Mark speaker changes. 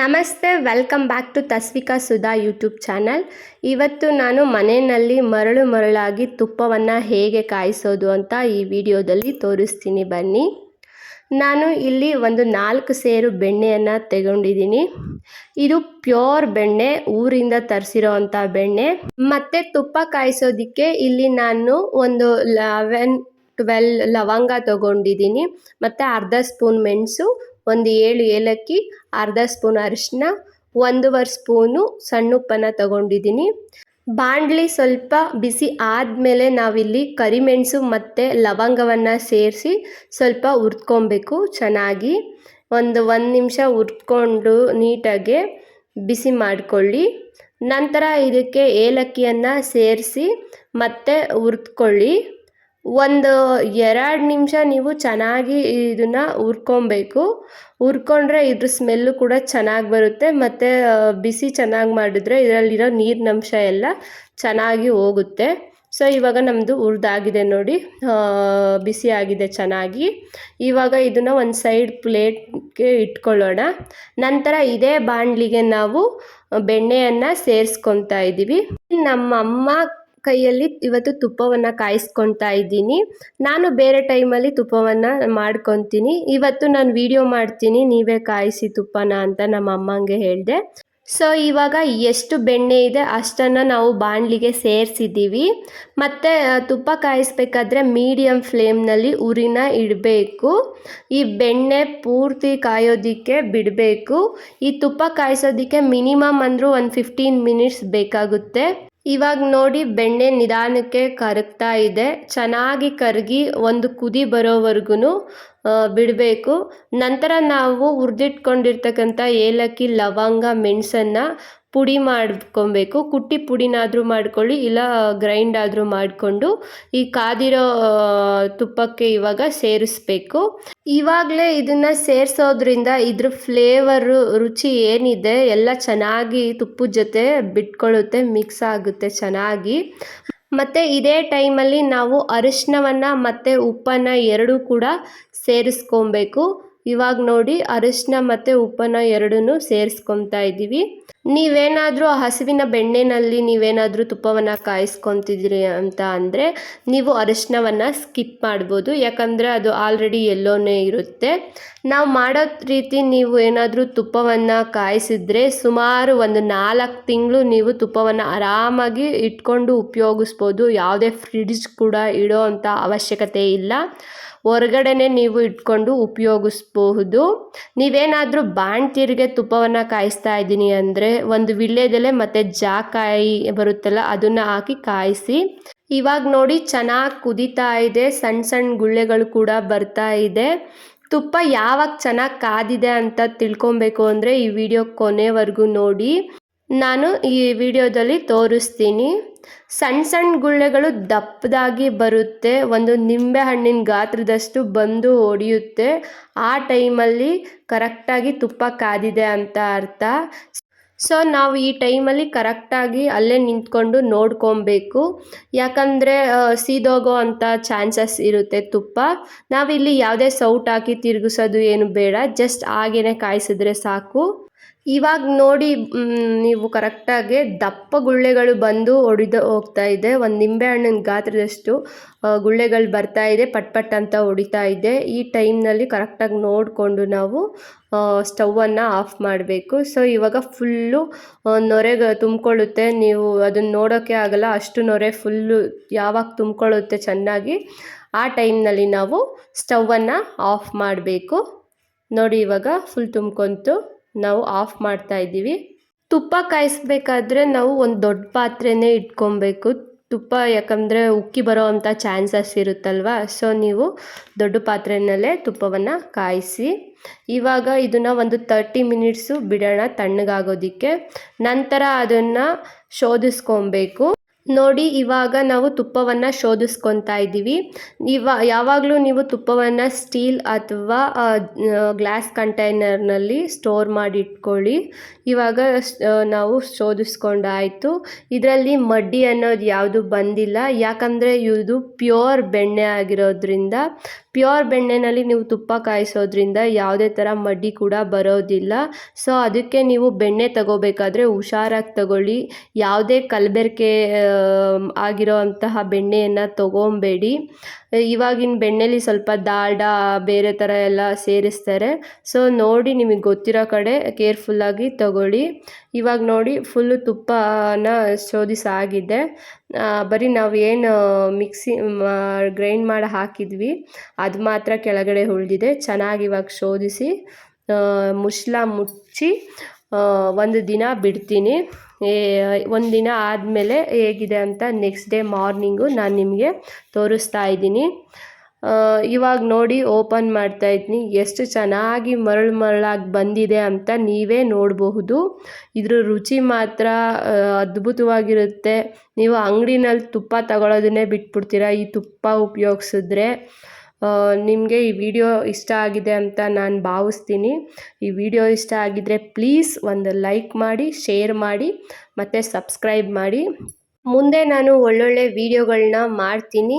Speaker 1: ನಮಸ್ತೆ, welcome back to Tasvika Sudha YouTube channel. ಇವತ್ತು ನಾನು ಮನೆಯಲ್ಲಿ ಮರಳು ಮರಳಾಗಿ ತುಪ್ಪವನ್ನು ಹೇಗೆ ಕಾಯಿಸೋದು ಅಂತ ಈ ವಿಡಿಯೋದಲ್ಲಿ ತೋರಿಸ್ತೀನಿ ಬನ್ನಿ. ನಾನು ಇಲ್ಲಿ ಒಂದು ನಾಲ್ಕು ಸೇರು ಬೆಣ್ಣೆಯನ್ನು ತಗೊಂಡಿದ್ದೀನಿ. ಇದು ಪ್ಯೂರ್ ಬೆಣ್ಣೆ, ಊರಿಂದ ತರಿಸಿರೋ ಅಂಥ ಬೆಣ್ಣೆ. ಮತ್ತು ತುಪ್ಪ ಕಾಯಿಸೋದಕ್ಕೆ ಇಲ್ಲಿ ನಾನು ಒಂದು ಲೆವೆನ್, ಟ್ವೆಲ್ ಲವಂಗ ತಗೊಂಡಿದ್ದೀನಿ. ಮತ್ತು ಅರ್ಧ ಸ್ಪೂನ್ ಮೆಣಸು ಒಂದು ಏಳು ಏಲಕ್ಕಿ, ಅರ್ಧ ಸ್ಪೂನ್ ಅರಿಶಿನ ಒಂದೂವರೆ ಸ್ಪೂನು ಸಣ್ಣ ಉಪ್ಪನ್ನು ತಗೊಂಡಿದ್ದೀನಿ. ಬಾಣಲಿ ಸ್ವಲ್ಪ ಬಿಸಿ ಆದಮೇಲೆ ನಾವಿಲ್ಲಿ ಕರಿಮೆಣಸು ಮತ್ತು ಲವಂಗವನ್ನು ಸೇರಿಸಿ ಸ್ವಲ್ಪ ಹುರ್ಕೊಬೇಕು ಚೆನ್ನಾಗಿ. ಒಂದು ಒಂದು ನಿಮಿಷ ಹುರ್ಕೊಂಡು ನೀಟಾಗಿ ಬಿಸಿ ಮಾಡಿಕೊಳ್ಳಿ. ನಂತರ ಇದಕ್ಕೆ ಏಲಕ್ಕಿಯನ್ನು ಸೇರಿಸಿ ಮತ್ತೆ ಹುರ್ದ್ಕೊಳ್ಳಿ. ಒಂದು ಎರಡು ನಿಮಿಷ ನೀವು ಚೆನ್ನಾಗಿ ಇದನ್ನು ಹುರ್ಕೊಬೇಕು. ಹುರ್ಕೊಂಡ್ರೆ ಇದ್ರ ಸ್ಮೆಲ್ಲು ಕೂಡ ಚೆನ್ನಾಗಿ ಬರುತ್ತೆ. ಮತ್ತು ಬಿಸಿ ಚೆನ್ನಾಗಿ ಮಾಡಿದ್ರೆ ಇದರಲ್ಲಿರೋ ನೀರಿನಂಶ ಎಲ್ಲ ಚೆನ್ನಾಗಿ ಹೋಗುತ್ತೆ. ಸೊ ಇವಾಗ ನಮ್ಮದು ಹುರಿದಾಗಿದೆ ನೋಡಿ. ಬಿಸಿ ಆಗಿದೆ ಚೆನ್ನಾಗಿ. ಇವಾಗ ಇದನ್ನು ಒಂದು ಸೈಡ್ ಪ್ಲೇಟ್ಗೆ ಇಟ್ಕೊಳ್ಳೋಣ. ನಂತರ ಇದೇ ಬಾಣಲಿಗೆ ನಾವು ಬೆಣ್ಣೆಯನ್ನು ಸೇರಿಸ್ಕೊತಾ ಇದ್ದೀವಿ ನಮ್ಮಮ್ಮ ಕೈಯಲ್ಲಿ ಇವತ್ತು ತುಪ್ಪವನ್ನು ಕಾಯಿಸ್ಕೊತಾ ಇದ್ದೀನಿ. ನಾನು ಬೇರೆ ಟೈಮಲ್ಲಿ ತುಪ್ಪವನ್ನು ಮಾಡ್ಕೊತೀನಿ ಇವತ್ತು ನಾನು ವಿಡಿಯೋ ಮಾಡ್ತೀನಿ. ನೀವೇ ಕಾಯಿಸಿ ತುಪ್ಪನ ಅಂತ ನಮ್ಮ ಅಮ್ಮಂಗೆ ಹೇಳಿದೆ. ಸೊ ಇವಾಗ ಎಷ್ಟು ಬೆಣ್ಣೆ ಇದೆ ಅಷ್ಟನ್ನು ನಾವು ಬಾಣಲಿಗೆ ಸೇರಿಸಿದ್ದೀವಿ. ಮತ್ತು ತುಪ್ಪ ಕಾಯಿಸ್ಬೇಕಾದ್ರೆ ಮೀಡಿಯಮ್ ಫ್ಲೇಮ್ನಲ್ಲಿ ಉರಿನ ಇಡಬೇಕು. ಈ ಬೆಣ್ಣೆ ಪೂರ್ತಿ ಕಾಯೋದಕ್ಕೆ ಬಿಡಬೇಕು. ಈ ತುಪ್ಪ ಕಾಯಿಸೋದಕ್ಕೆ ಮಿನಿಮಮ್ ಅಂದರೂ ಒಂದು ಫಿಫ್ಟೀನ್ ಮಿನಿಟ್ಸ್ ಬೇಕಾಗುತ್ತೆ. ಇವಾಗ ನೋಡಿ ಬೆಣ್ಣೆ ನಿಧಾನಕ್ಕೆ ಕರಗ್ತಾ ಇದೆ. ಚೆನ್ನಾಗಿ ಕರಗಿ ಒಂದು ಕುದಿ ಬರೋವರೆಗೂ ಬಿಡಬೇಕು. ನಂತರ ನಾವು ಹುರಿದಿಟ್ಕೊಂಡಿರ್ತಕ್ಕಂಥ ಏಲಕ್ಕಿ, ಲವಂಗ, ಮೆಣಸನ್ನು ಪುಡಿ ಮಾಡ್ಕೊಬೇಕು. ಕುಟ್ಟಿ ಪುಡಿನಾದರೂ ಮಾಡ್ಕೊಳ್ಳಿ, ಇಲ್ಲ ಗ್ರೈಂಡ್ ಆದರೂ ಮಾಡಿಕೊಂಡು ಈ ಕಾದಿರೋ ತುಪ್ಪಕ್ಕೆ ಇವಾಗ ಸೇರಿಸ್ಬೇಕು. ಇವಾಗಲೇ ಇದನ್ನು ಸೇರಿಸೋದ್ರಿಂದ ಇದ್ರ ಫ್ಲೇವರು, ರುಚಿ ಏನಿದೆ, ಎಲ್ಲ ಚೆನ್ನಾಗಿ ತುಪ್ಪದ ಜೊತೆ ಬಿಟ್ಕೊಳ್ಳುತ್ತೆ, ಮಿಕ್ಸ್ ಆಗುತ್ತೆ ಚೆನ್ನಾಗಿ. ಮತ್ತು ಇದೇ ಟೈಮಲ್ಲಿ ನಾವು ಅರಿಶಿನವನ್ನು ಮತ್ತು ಉಪ್ಪನ್ನು ಎರಡೂ ಕೂಡ ಸೇರಿಸ್ಕೊಬೇಕು. ಇವಾಗ ನೋಡಿ ಅರಿಶಿನ ಮತ್ತು ಉಪ್ಪನ್ನು ಎರಡೂ ಸೇರಿಸ್ಕೊತಾ ಇದ್ದೀವಿ. ನೀವೇನಾದರೂ ಆ ಹಸುವಿನ ಬೆಣ್ಣೆನಲ್ಲಿ ನೀವೇನಾದರೂ ತುಪ್ಪವನ್ನು ಕಾಯಿಸ್ಕೊತಿದ್ರಿ ಅಂತ ಅಂದರೆ ನೀವು ಅರಿಶಿನವನ್ನು ಸ್ಕಿಪ್ ಮಾಡ್ಬೋದು. ಯಾಕಂದರೆ ಅದು ಆಲ್ರೆಡಿ ಎಲ್ಲೋನೇ ಇರುತ್ತೆ. ನಾವು ಮಾಡೋ ರೀತಿ ನೀವು ಏನಾದರೂ ತುಪ್ಪವನ್ನು ಕಾಯಿಸಿದ್ರೆ ಸುಮಾರು ಒಂದು ನಾಲ್ಕು ತಿಂಗಳು ನೀವು ತುಪ್ಪವನ್ನು ಆರಾಮಾಗಿ ಇಟ್ಕೊಂಡು ಉಪಯೋಗಿಸ್ಬೋದು. ಯಾವುದೇ ಫ್ರಿಡ್ಜ್ ಕೂಡ ಇಡೋ ಅಂಥ ಅವಶ್ಯಕತೆ ಇಲ್ಲ. ಹೊರಗಡೆನೆ ನೀವು ಇಟ್ಕೊಂಡು ಉಪಯೋಗಿಸ್ಬಹುದು. ನೀವೇನಾದರೂ ಬಾಣ್ತಿರಿಗೆ ತುಪ್ಪವನ್ನು ಕಾಯಿಸ್ತಾ ಇದ್ದೀನಿ ಅಂದರೆ ಒಂದು ವಿಳ್ಳೆದೆಲೆ ಮತ್ತು ಜಾಕಾಯಿ ಬರುತ್ತಲ್ಲ, ಅದನ್ನು ಹಾಕಿ ಕಾಯಿಸಿ. ಇವಾಗ ನೋಡಿ ಚೆನ್ನಾಗಿ ಕುದಿತಾ ಇದೆ ಸಣ್ಣ ಸಣ್ಣ ಗುಳ್ಳೆಗಳು ಕೂಡ ಬರ್ತಾ ಇದೆ. ತುಪ್ಪ ಯಾವಾಗ ಚೆನ್ನಾಗಿ ಕಾದಿದೆ ಅಂತ ತಿಳ್ಕೊಬೇಕು ಅಂದರೆ ಈ ವಿಡಿಯೋ ಕೊನೆವರೆಗೂ ನೋಡಿ. ನಾನು ಈ ವಿಡಿಯೋದಲ್ಲಿ ತೋರಿಸ್ತೀನಿ. ಸಣ್ಣ ಸಣ್ಣ ಗುಳ್ಳೆಗಳು ದಪ್ಪದಾಗಿ ಬರುತ್ತೆ, ಒಂದು ನಿಂಬೆ ಹಣ್ಣಿನ ಗಾತ್ರದಷ್ಟು ಬಂದು ಹೊಡೆಯುತ್ತೆ ಆ ಟೈಮಲ್ಲಿ ಕರೆಕ್ಟಾಗಿ ತುಪ್ಪ ಕಾದಿದೆ ಅಂತ ಅರ್ಥ. ಸೊ ನಾವು ಈ ಟೈಮಲ್ಲಿ ಕರೆಕ್ಟಾಗಿ ಅಲ್ಲೇ ನಿಂತ್ಕೊಂಡು ನೋಡ್ಕೊಬೇಕು. ಯಾಕಂದರೆ ಸೀದೋಗೋ ಅಂಥ ಚಾನ್ಸಸ್ ಇರುತ್ತೆ ತುಪ್ಪ. ನಾವಿಲ್ಲಿ ಯಾವುದೇ ಸೌಟ್ ಹಾಕಿ ತಿರುಗಿಸೋದು ಏನು ಬೇಡ. ಜಸ್ಟ್ ಹಾಗೆಯೇ ಕಾಯಿಸಿದ್ರೆ ಸಾಕು. ಇವಾಗ ನೋಡಿ ನೀವು ಕರೆಕ್ಟಾಗಿ ದಪ್ಪ ಗುಳ್ಳೆಗಳು ಬಂದು ಒಡೆದು ಹೋಗ್ತಾ ಇದೆ. ಒಂದು ನಿಂಬೆ ಹಣ್ಣಿನ ಗಾತ್ರದಷ್ಟು ಗುಳ್ಳೆಗಳು ಬರ್ತಾ ಇದೆ, ಪಟ್ ಪಟ್ ಅಂತ ಹೊಡಿತಾ ಇದೆ. ಈ ಟೈಮ್ನಲ್ಲಿ ಕರೆಕ್ಟಾಗಿ ನೋಡಿಕೊಂಡು ನಾವು ಸ್ಟವನ್ನು ಆಫ್ ಮಾಡಬೇಕು. ಸೊ, ಇವಾಗ ಫುಲ್ಲು ನೊರೆಗೆ ತುಂಬಿಕೊಳ್ಳುತ್ತೆ. ನೀವು ಅದನ್ನು ನೋಡೋಕ್ಕೆ ಆಗಲ್ಲ. ಅಷ್ಟು ನೊರೆ ಫುಲ್ಲು ಯಾವಾಗ ತುಂಬಿಕೊಳ್ಳುತ್ತೆ ಚೆನ್ನಾಗಿ, ಆ ಟೈಮ್ನಲ್ಲಿ ನಾವು ಸ್ಟವನ್ನು ಆಫ್ ಮಾಡಬೇಕು. ನೋಡಿ, ಇವಾಗ ಫುಲ್ ತುಂಬ್ಕೊಂತು. ನಾವು ಆಫ್ ಮಾಡ್ತಾ ಇದ್ದೀವಿ. ತುಪ್ಪ ಕಾಯಿಸ್ಬೇಕಾದ್ರೆ ನಾವು ಒಂದು ದೊಡ್ಡ ಪಾತ್ರೆನೇ ಇಟ್ಕೊಬೇಕು. ತುಪ್ಪ ಯಾಕಂದರೆ ಉಕ್ಕಿ ಬರೋವಂಥ ಚಾನ್ಸಸ್ ಇರುತ್ತಲ್ವ? ಸೊ ನೀವು ದೊಡ್ಡ ಪಾತ್ರೆಯಲ್ಲೇ ತುಪ್ಪವನ್ನು ಕಾಯಿಸಿ, ಇವಾಗ ಇದನ್ನು ಒಂದು ತರ್ಟಿ ಮಿನಿಟ್ಸು ಬಿಡೋಣ ತಣ್ಣಗಾಗೋದಕ್ಕೆ. ನಂತರ ಅದನ್ನು ಶೋಧಿಸ್ಕೊಬೇಕು. ನೋಡಿ, ಇವಾಗ ನಾವು ತುಪ್ಪವನ್ನು ಶೋಧಿಸ್ಕೊತಾ ಇದ್ದೀವಿ. ಇವ, ಯಾವಾಗಲೂ ನೀವು ತುಪ್ಪವನ್ನು ಸ್ಟೀಲ್ ಅಥವಾ ಗ್ಲಾಸ್ ಕಂಟೈನರ್ನಲ್ಲಿ ಸ್ಟೋರ್ ಮಾಡಿ ಇಟ್ಕೊಳ್ಳಿ ಇವಾಗ ನಾವು ಶೋಧಿಸ್ಕೊಂಡಾಯಿತು. ಇದರಲ್ಲಿ ಮಡ್ಡಿ ಅನ್ನೋದು ಯಾವುದು ಬಂದಿಲ್ಲ. ಯಾಕಂದರೆ, ಇದು ಪ್ಯೂರ್ ಬೆಣ್ಣೆ ಆಗಿರೋದ್ರಿಂದ ಪ್ಯೂರ್ ಬೆಣ್ಣೆನಲ್ಲಿ ನೀವು ತುಪ್ಪ ಕಾಯಿಸೋದ್ರಿಂದ ಯಾವುದೇ ಥರ ಮಡ್ಡಿ ಕೂಡ ಬರೋದಿಲ್ಲ. ಸೊ ಅದಕ್ಕೆ ನೀವು ಬೆಣ್ಣೆ ತಗೋಬೇಕಾದ್ರೆ ಹುಷಾರಾಗಿ ತಗೊಳ್ಳಿ. ಯಾವುದೇ ಕಲಬೆರಕೆ ಆಗಿರೋ ಅಂತಹ ಬೆಣ್ಣೆಯನ್ನು ತಗೊಬೇಡಿ. ಇವಾಗಿನ ಬೆಣ್ಣೆಲಿ ಸ್ವಲ್ಪ ದಾಲ್ಡ, ಬೇರೆ ಥರ ಎಲ್ಲ ಸೇರಿಸ್ತಾರೆ. ಸೊ ನೋಡಿ ನಿಮಗೆ ಗೊತ್ತಿರೋ ಕಡೆ ಕೇರ್ಫುಲ್ಲಾಗಿ ತಗೊಳ್ಳಿ. ಇವಾಗ ನೋಡಿ, ಫುಲ್ಲು ತುಪ್ಪನ ಶೋಧಿಸಾಗಿದೆ. ಬರೀ ನಾವು ಏನು ಮಿಕ್ಸಿ ಗ್ರೈಂಡ್ ಮಾಡಿ ಹಾಕಿದ್ವಿ, ಅದು ಮಾತ್ರ ಕೆಳಗಡೆ ಉಳಿದಿದೆ. ಚೆನ್ನಾಗಿ ಇವಾಗ ಶೋಧಿಸಿ ಮುಚ್ಚಳ ಮುಚ್ಚಿ ಒಂದು ದಿನ ಬಿಡ್ತೀನಿ. ಒಂದು ದಿನ ಆದಮೇಲೆ ಹೇಗಿದೆ ಅಂತ ನೆಕ್ಸ್ಟ್ ಡೇ ಮಾರ್ನಿಂಗು ನಾನು ನಿಮಗೆ ತೋರಿಸ್ತಾ ಇದ್ದೀನಿ. ಇವಾಗ ನೋಡಿ ಓಪನ್ ಮಾಡ್ತಾ ಇದ್ದೀನಿ ಎಷ್ಟು ಚೆನ್ನಾಗಿ ಮರಳು ಮರಳಾಗಿ ಬಂದಿದೆ ಅಂತ ನೀವೇ ನೋಡಬಹುದು. ಇದ್ರ ರುಚಿ ಮಾತ್ರ ಅದ್ಭುತವಾಗಿರುತ್ತೆ. ನೀವು ಅಂಗಡಿನಲ್ಲಿ ತುಪ್ಪ ತಗೊಳ್ಳೋದನ್ನೇ ಬಿಟ್ಬಿಡ್ತೀರ? ಈ ತುಪ್ಪ ಉಪಯೋಗಿಸಿದ್ರೆ ನಿಮಗೆ ಈ ವಿಡಿಯೋ ಇಷ್ಟ ಆಗಿದೆ ಅಂತ ನಾನು ಭಾವಿಸ್ತೀನಿ. ಈ ವಿಡಿಯೋ ಇಷ್ಟ ಆಗಿದ್ದರೆ ಪ್ಲೀಸ್ ಒಂದು ಲೈಕ್ ಮಾಡಿ, ಶೇರ್ ಮಾಡಿ, ಮತ್ತು ಸಬ್ಸ್ಕ್ರೈಬ್ ಮಾಡಿ. ಮುಂದೆ ನಾನು ಒಳ್ಳೊಳ್ಳೆ ವಿಡಿಯೋಗಳನ್ನ ಮಾಡ್ತೀನಿ.